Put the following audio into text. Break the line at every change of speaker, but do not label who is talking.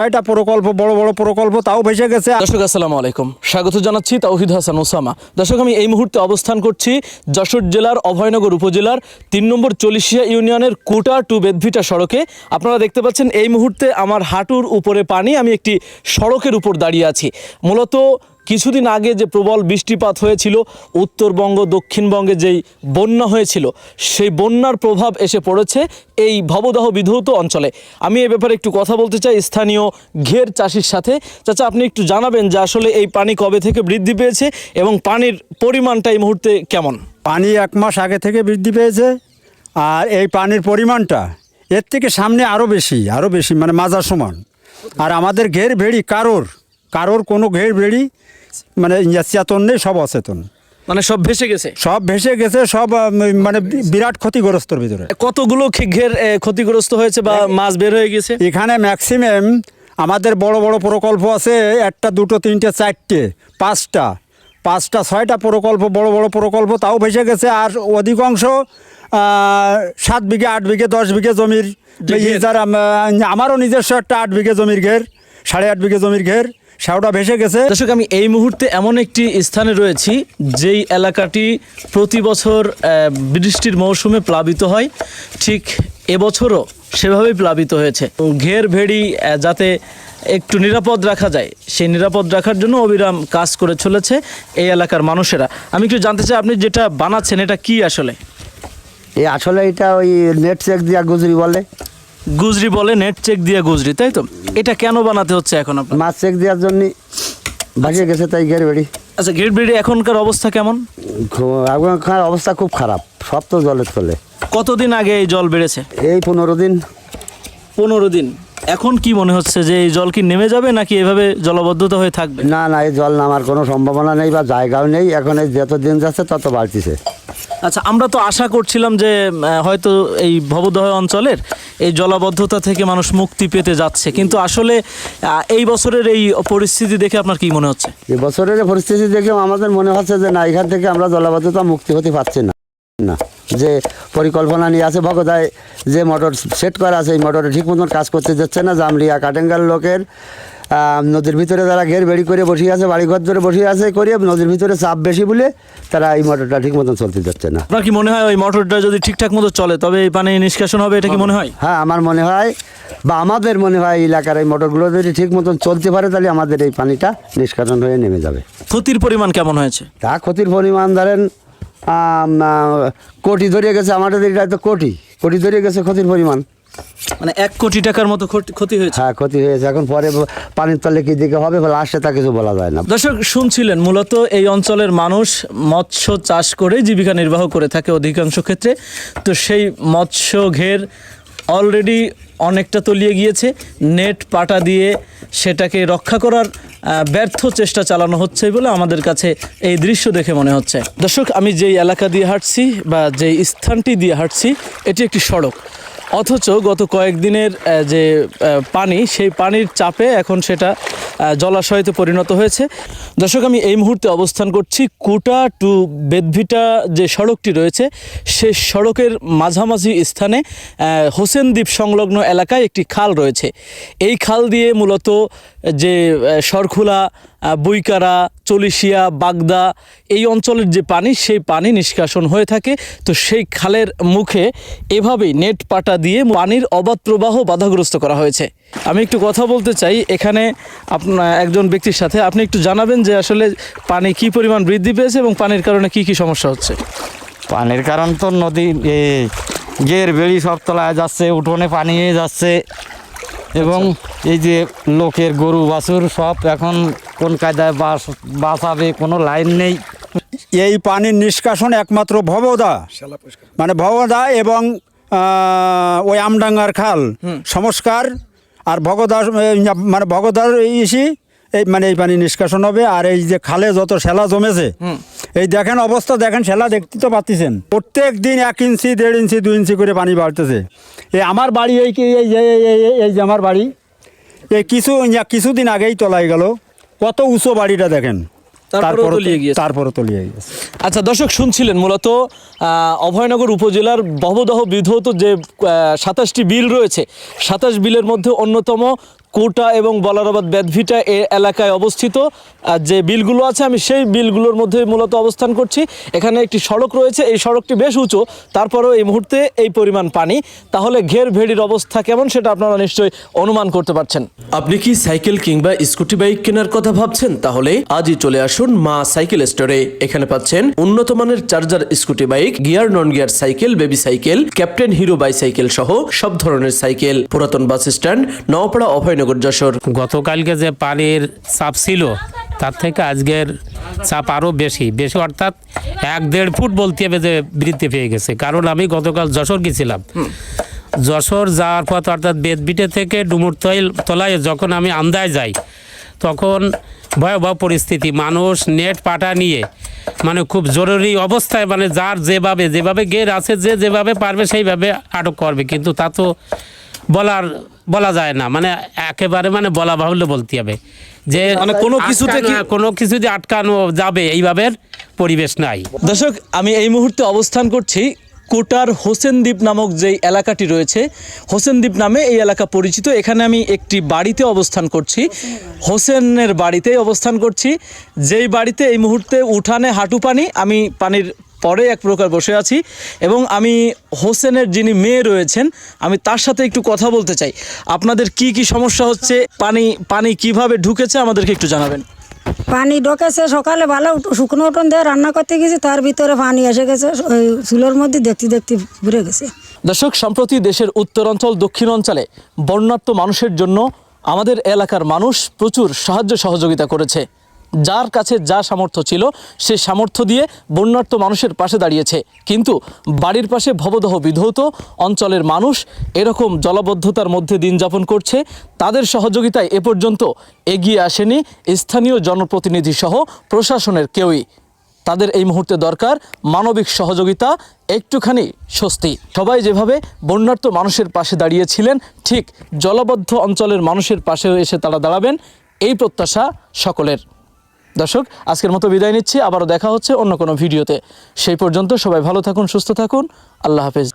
ছয়টা প্রকল্প, বড় বড় প্রকল্প তাও ভেসে গেছে।
দর্শক, আসসালামু আলাইকুম। স্বাগত জানাচ্ছি তাওহিদ হাসান ওসামা। দর্শক, আমি এই মুহূর্তে অবস্থান করছি যশোর জেলার অভয়নগর উপজেলার তিন নম্বর চল্লিশিয়া ইউনিয়নের কোটা টু বেদভিটা সড়কে। আপনারা দেখতে পাচ্ছেন, এই মুহূর্তে আমার হাঁটুর উপরে পানি, আমি একটি সড়কের উপর দাঁড়িয়ে আছি। মূলত কিছুদিন আগে যে প্রবল বৃষ্টিপাত হয়েছিল, উত্তরবঙ্গ, দক্ষিণবঙ্গে যেই বন্যা হয়েছিল, সেই বন্যার প্রভাব এসে পড়েছে এই ভবদাহ বিধৌত অঞ্চলে। আমি এ ব্যাপারে একটু কথা বলতে চাই স্থানীয় ঘের চাষির সাথে। চাচা, আপনি একটু জানাবেন যে আসলে এই পানি কবে থেকে বৃদ্ধি পেয়েছে এবং পানির পরিমাণটা এই মুহূর্তে কেমন?
পানি এক মাস আগে থেকে বৃদ্ধি পেয়েছে আর এই পানির পরিমাণটা এর থেকে সামনে আরও বেশি আরও বেশি মানে মাজার সমান। আর আমাদের ঘের ভেড়ি কারোর কারোর কোনো ঘের ভেড়ি মানে চেতন নেই সব অচেতন।
মানে সব ভেসে গেছে?
সব ভেসে গেছে সব মানে বিরাট ক্ষতিগ্রস্তর ভিতরে।
কতগুলো ঘের ক্ষতিগ্রস্ত হয়েছে বা মাছ বের হয়ে গেছে?
এখানে ম্যাক্সিমাম আমাদের বড় বড় প্রকল্প আছে একটা দুটো তিনটে চারটে পাঁচটা। পাঁচটা ছয়টা প্রকল্প বড় বড় প্রকল্প তাও ভেসে গেছে আর অধিকাংশ সাত বিঘে আট বিঘে দশ বিঘে জমির
যে ঘের।
আমারও নিজস্ব একটা আট বিঘে জমির ঘের সাড়ে আট বিঘে জমির ঘের। সেওটা ভেসে গেছে।
দর্শক আমি এই মুহূর্তে এমন একটি স্থানে রয়েছি যেই এলাকাটি প্রতি বছর বৃষ্টির মৌসুমে প্লাবিত হয়। ঠিক এবছরও সেভাবেই প্লাবিত হয়েছে। ঘের ভেড়ি যাতে একটু নিরাপদ রাখা যায় সেই নিরাপদ রাখার জন্য অবিরাম কাজ করে চলেছে এই এলাকার মানুষেরা। আমি একটু জানতে চাই আপনি যেটা বানাচ্ছেন এটা কি আসলে?
এই আসলে এটা ওই নেট চেক দিয়া গুজরি বলে।
গুজরি বলে নেট চেক দিয়ে গুজরি তাই তো? এটা কেন বানাতে হচ্ছে এখন আপনার?
মাছ চেক দেওয়ার জন্য ভাসিয়ে গেছে তাই গের বেড়ি।
আচ্ছা ঘের ভেড়ি এখনকার অবস্থা কেমন?
এখনকার অবস্থা খুব খারাপ সব তো জলের তলে
কতদিন আগে এই জল বেড়েছে?
এই পনেরো দিন।
পনেরো দিন। এখন কি মনে হচ্ছে যে এই জল কি নেমে যাবে নাকি এভাবে জলবদ্ধতা হয়ে থাকবে?
না না এই জল নামার কোনো সম্ভাবনা নেই বা জায়গাও নেই। এখন এই যত দিন যাচ্ছে তত বাড়তিছে।
আচ্ছা আমরা তো আশা করছিলাম যে হয়তো এই ভবদহ অঞ্চলের এই জলাবদ্ধতা থেকে মানুষ মুক্তি পেতে যাচ্ছে। কিন্তু আসলে এই বছরের এই পরিস্থিতি দেখে আপনার কি মনে হচ্ছে?
এই বছরের পরিস্থিতি দেখে আমাদের মনে হচ্ছে যে, না, এখান থেকে আমরা জলাবদ্ধতা মুক্তি হতে পারছি না। না, যে পরিকল্পনা নিয়ে আছে ভগদায়, যে মোটর সেট করা আছে, এই মোটরে ঠিক মতন কাজ করতে যাচ্ছে না। জামলিয়া, কাটেঙ্গাল লোকের নদীর ভিতরে তারা ঘের বেড়ি করে বসে আছে বাড়িঘর ধরে বসে আছে করে নদীর ভিতরে চাপ বেশি বলে তারা এই মোটরটা ঠিক মতন চলতে যাচ্ছে না।
আপনার কি মনে হয় ওই মোটরটা যদি ঠিকঠাক মতো চলে তবে এই পানি নিষ্কাশন হবে এটা কি মনে হয়?
হ্যাঁ আমার মনে হয় বা আমাদের মনে হয় এলাকার এই মোটরগুলো যদি ঠিক মতন চলতে পারে তাহলে আমাদের এই পানিটা নিষ্কাশন হয়ে নেমে যাবে।
ক্ষতির পরিমাণ কেমন হয়েছে?
তা ক্ষতির পরিমাণ ধরেন কোটি ধরিয়ে গেছে আমাদের এটা তো কোটি। কোটি ধরিয়ে গেছে ক্ষতির পরিমাণ।
মানে এক কোটি টাকার মতো ক্ষতি- হয়েছে।
হ্যাঁ ক্ষতি হয়েছে। এখন পরে পানির তলে কি দিকে হবে? বা লাস্টে তা কিছু বলা যায় না।
দর্শক শুনছিলেন মূলত এই অঞ্চলের মানুষ মৎস্য চাষ করে জীবিকা নির্বাহ করে থাকে অধিকাংশ ক্ষেত্রে। তো সেই মৎস্য ঘের অলরেডি অনেকটা তলিয়ে গিয়েছে। নেট পাটা দিয়ে সেটাকে রক্ষা করার ব্যর্থ চেষ্টা চালানো হচ্ছে বলে আমাদের কাছে এই দৃশ্য দেখে মনে হচ্ছে। দর্শক আমি যেই এলাকা দিয়ে হাঁটছি বা যেই স্থানটি দিয়ে হাঁটছি এটি একটি সড়ক। অথচ গত কয়েকদিনের যে পানি, সেই পানির চাপে এখন সেটা জলাশয়তে পরিণত হয়েছে। দর্শক, আমি এই মুহূর্তে অবস্থান করছি কুটা টু বেদভিটা যে সড়কটি রয়েছে, সে সড়কের মাঝামাঝি স্থানে হোসেন দ্বীপ সংলগ্ন এলাকায় একটি খাল রয়েছে। এই খাল দিয়ে মূলত যে সরখোলা বইকারা, চলিশিয়া, বাগদা, এই অঞ্চলের যে পানি, সেই পানি নিষ্কাশন হয়ে থাকে। তো সেই খালের মুখে এভাবেই নেট পাটা দিয়ে পানির অবাধ প্রবাহ বাধাগ্রস্ত করা হয়েছে। আমি একটু কথা বলতে চাই, এখানে আপনার একজন ব্যক্তির সাথে। আপনি একটু জানাবেন যে আসলে পানি কি পরিমাণ বৃদ্ধি পেয়েছে এবং পানির কারণে কি কি সমস্যা হচ্ছে?
পানির কারণ তো নদী গের, বেড়ি সব তলায় যাচ্ছে, উঠোনে পানি যাচ্ছে। এবং এই যে লোকের গরু বাছুর সব এখন কোন কায়দায় বাস বাঁচাবে কোনো লাইন নেই।
এই পানির নিষ্কাশন একমাত্র ভবদা। মানে ভবদা এবং ওই আমডাঙ্গার খাল সংস্কার আর ভগদার মানে ভগদার ইসি এই মানে এই পানি নিষ্কাশন হবে আর এই যে খালে যত শ্যালা জমেছে এই দেখেন অবস্থা দেখেন শ্যালা দেখতে তো পাচ্ছেন। প্রত্যেক দিন এক ইঞ্চি দেড় ইঞ্চি দুই ইঞ্চি করে পানি বাড়তেছে। এই আমার বাড়ি এই কি- এই যে- এই- যে আমার বাড়ি এই কিছু কিছুদিন আগেই তলায় গেল। কত উঁচু বাড়িটা দেখেন।
তলিয়ে গিয়েছে।
তারপরে তলিয়ে গেছে
আচ্ছা দর্শক শুনছিলেন মূলত অভয়নগর উপজেলার ভবদহ বিধৌত যে সাতাশটি বিল রয়েছে সাতাশ বিলের মধ্যে অন্যতম কোটা এবং বলারাবাদ বেদভিটা এ এলাকায় অবস্থিত। যে বিলগুলো আছে, আমি সেই বিলগুলোর মধ্যে মূলত অবস্থান করছি। এখানে একটি সড়ক রয়েছে, এই সড়কটি বেশ উঁচু। তারপরেও এই মুহূর্তে এই পরিমাণ পানি। তাহলে ঘের ভেড়ির অবস্থা কেমন সেটা আপনারা নিশ্চয়ই অনুমান করতে পারছেন।
আপনি কি সাইকেল কিংবা স্কুটি বাইক কেনার কথা ভাবছেন? তাহলে আজই চলে আসুন মা সাইকেল স্টোরে। এখানে পাচ্ছেন উন্নত মানের charger, scooty bike, gear non gear cycle, baby cycle, captain Hero bicycle সহ সব ধরনের সাইকেল। পুরাতন বাস স্ট্যান্ড নওপাড়া অভয়নগর যশোর।
গতকালকে যে পানির চাপ ছিল, তার থেকে আজকের চাপ আরও বেশি। বেশি অর্থাৎ এক দেড় ফুট বলতে হবে যে বৃদ্ধি পেয়ে গেছে। কারণ আমি গতকাল যশোর গেছিলাম। যশোর যাওয়ার পথ অর্থাৎ বেদবিটে থেকে ডুমুর তৈল- তলায় যখন আমি আন্দায় যাই, তখন ভয়াবহ পরিস্থিতি। মানুষ নেট পাটা নিয়ে মানে খুব জরুরি অবস্থায় মানে যার যেভাবে যেভাবে গের আছে, যে যেভাবে পারবে সেইভাবে আটক করবে। কিন্তু তা তো বলার বলা যায় না। মানে একেবারে মানে বলা বাহুল্য বলতে হবে। যে
মানে কোনো কিছুতে কি-
কোনো কিছু যে আটকানো যাবে এইভাবে পরিবেশ নাই।
দর্শক আমি এই মুহূর্তে অবস্থান করছি কোটার হোসেনদ্বীপ নামক যেই এলাকাটি রয়েছে। হোসেনদ্বীপ নামে এই এলাকা পরিচিত। এখানে আমি একটি বাড়িতে অবস্থান করছি। হোসেনের বাড়িতেই অবস্থান করছি। যেই বাড়িতে এই মুহূর্তে উঠানে হাঁটু পানি আমি পানির পরে এক প্রকার বসে আছি এবং আমি হোসেনের যিনি মেয়ে রয়েছেন আমি তার সাথে একটু কথা বলতে চাই। আপনাদের কি কি সমস্যা হচ্ছে? পানি পানি কীভাবে ঢুকেছে আমাদেরকে একটু জানাবেন।
পানি ঢোকেছে সকালে ভালো শুকনো উঠোন দিয়ে রান্না করতে গেছি তার ভিতরে পানি এসে গেছে ওই চুলোর মধ্যে দেখতে দেখতে ঘুরে গেছে।
দর্শক সম্প্রতি দেশের উত্তরাঞ্চল দক্ষিণ অঞ্চলে বন্যার্ত মানুষের জন্য আমাদের এলাকার মানুষ প্রচুর সাহায্য সহযোগিতা করেছে। যার কাছে যা সামর্থ্য ছিল, সে সামর্থ্য দিয়ে বন্যার্থ মানুষের পাশে দাঁড়িয়েছে। কিন্তু বাড়ির পাশে ভবদহ বিধৌত অঞ্চলের মানুষ এরকম জলাবদ্ধতার মধ্যে দিন যাপন করছে, তাদের সহযোগিতায় এ পর্যন্ত এগিয়ে আসেনি স্থানীয় জনপ্রতিনিধি সহ প্রশাসনের কেউই। তাদের এই মুহূর্তে দরকার মানবিক সহযোগিতা, একটুখানি স্বস্তি। সবাই যেভাবে বন্যার্থ মানুষের পাশে দাঁড়িয়েছিলেন, ঠিক জলবদ্ধ অঞ্চলের মানুষের পাশেও এসে তারা দাঁড়াবেন, এই প্রত্যাশা সকলের। দর্শক, আজকের মতো বিদায় নিচ্ছি, আবারও দেখা হচ্ছে অন্য কোনো ভিডিওতে। সেই পর্যন্ত সবাই ভালো থাকুন, সুস্থ থাকুন, আল্লাহ হাফেজ।